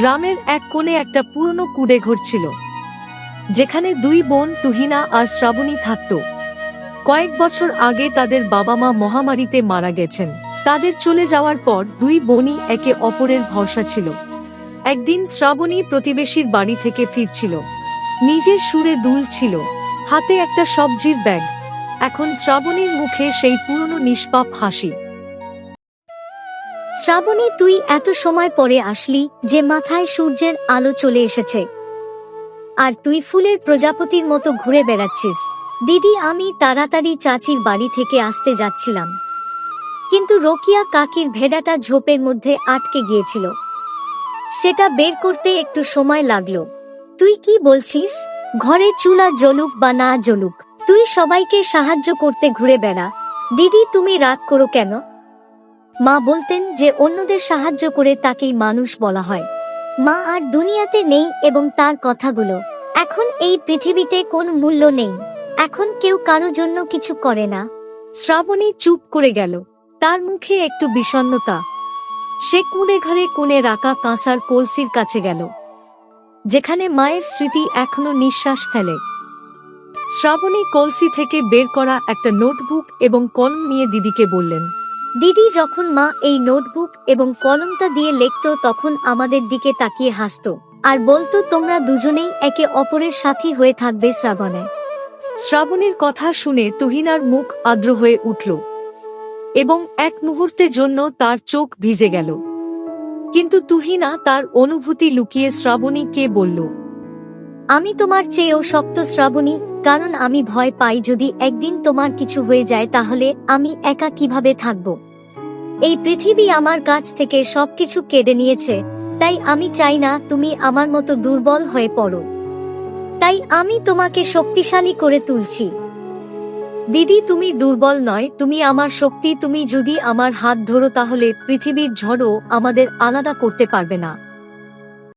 গ্রামের এক কোণে একটা পুরনো কুড়ে ঘর ছিল, যেখানে দুই বোন তুহিনা আর শ্রাবণী থাকত। কয়েক বছর আগে তাদের বাবা মা মহামারীতে মারা গেছেন। তাদের চলে যাওয়ার পর দুই বোনই একে অপরের ভরসা ছিল। একদিন শ্রাবণী প্রতিবেশীর বাড়ি থেকে ফিরছিল। নিজের সুরে দুল ছিল, হাতে একটা সবজির ব্যাগ। এখন শ্রাবণীর মুখে সেই পুরনো নিষ্পাপ হাসি। শ্রাবণী, তুই এত সময় পরে আসলি যে মাথায় সূর্যের আলো চলে এসেছে। আর তুই ফুলের প্রজাপতির মতো ঘুরে বেড়াচ্ছিস। দিদি, আমি তাড়াতাড়ি চাচির বাড়ি থেকে আসতে যাচ্ছিলাম। কিন্তু রোকিয়া কাকির ভেড়াটা ঝোপের মধ্যে আটকে গিয়েছিল। সেটা বের করতে একটু সময় লাগল। তুই কি বলছিস? ঘরে চুলা জ্বলুক বা না জ্বলুক, তুই সবাইকে সাহায্য করতে ঘুরে বেড়া। দিদি, তুমি রাগ করো কেন? মা বলতেন যে অন্যদের সাহায্য করে তাকেই মানুষ বলা হয়। মা আর দুনিয়াতে নেই এবং তার কথাগুলো। এখন এই পৃথিবীতে কোন মূল্য নেই। এখন কেউ কারও জন্য কিছু করে না। শ্রাবণী চুপ করে গেল। তার মুখে একটু বিষণ্ণতা। সে কুঁড়ে ঘরে কোণে রাখা কাঁসার কলসির কাছে গেল। যেখানে মায়ের স্মৃতি এখনও নিঃশ্বাস ফেলে। শ্রাবণী কলসি থেকে বের করা একটা নোটবুক এবং কলম নিয়ে দিদিকে বললেন দিদি যখন মা এই নোটবুক এবং কলমটা দিয়ে লিখত তখন আমাদের দিকে তাকিয়ে হাসতো। আর বলতো তোমরা দুজনেই একে অপরের সাথী হয়ে থাকবে শ্রাবণে। শ্রাবণের কথা শুনে তুহিনার মুখ আর্দ্র হয়ে উঠল এবং এক মুহূর্তের জন্য তার চোখ ভিজে গেল। কিন্তু তুহিনা তার অনুভূতি লুকিয়ে শ্রাবণী কে বলল আমি তোমার চেয়েও শক্ত শ্রাবণী কারণ আমি ভয় পাই যদি একদিন তোমার কিছু হয়ে যায় তাহলে আমি একা কীভাবে থাকব? এই পৃথিবী আমার কাছ থেকে সবকিছু কেড়ে নিয়েছে, তাই আমি চাই না তুমি আমার মতো দুর্বল হয়ে পড়ো। তাই আমি তোমাকে শক্তিশালী করে তুলছি। দিদি, তুমি দুর্বল নয়, তুমি আমার শক্তি, তুমি যদি আমার হাত ধরো তাহলে পৃথিবীর ঝড়ও আমাদের আলাদা করতে পারবে না।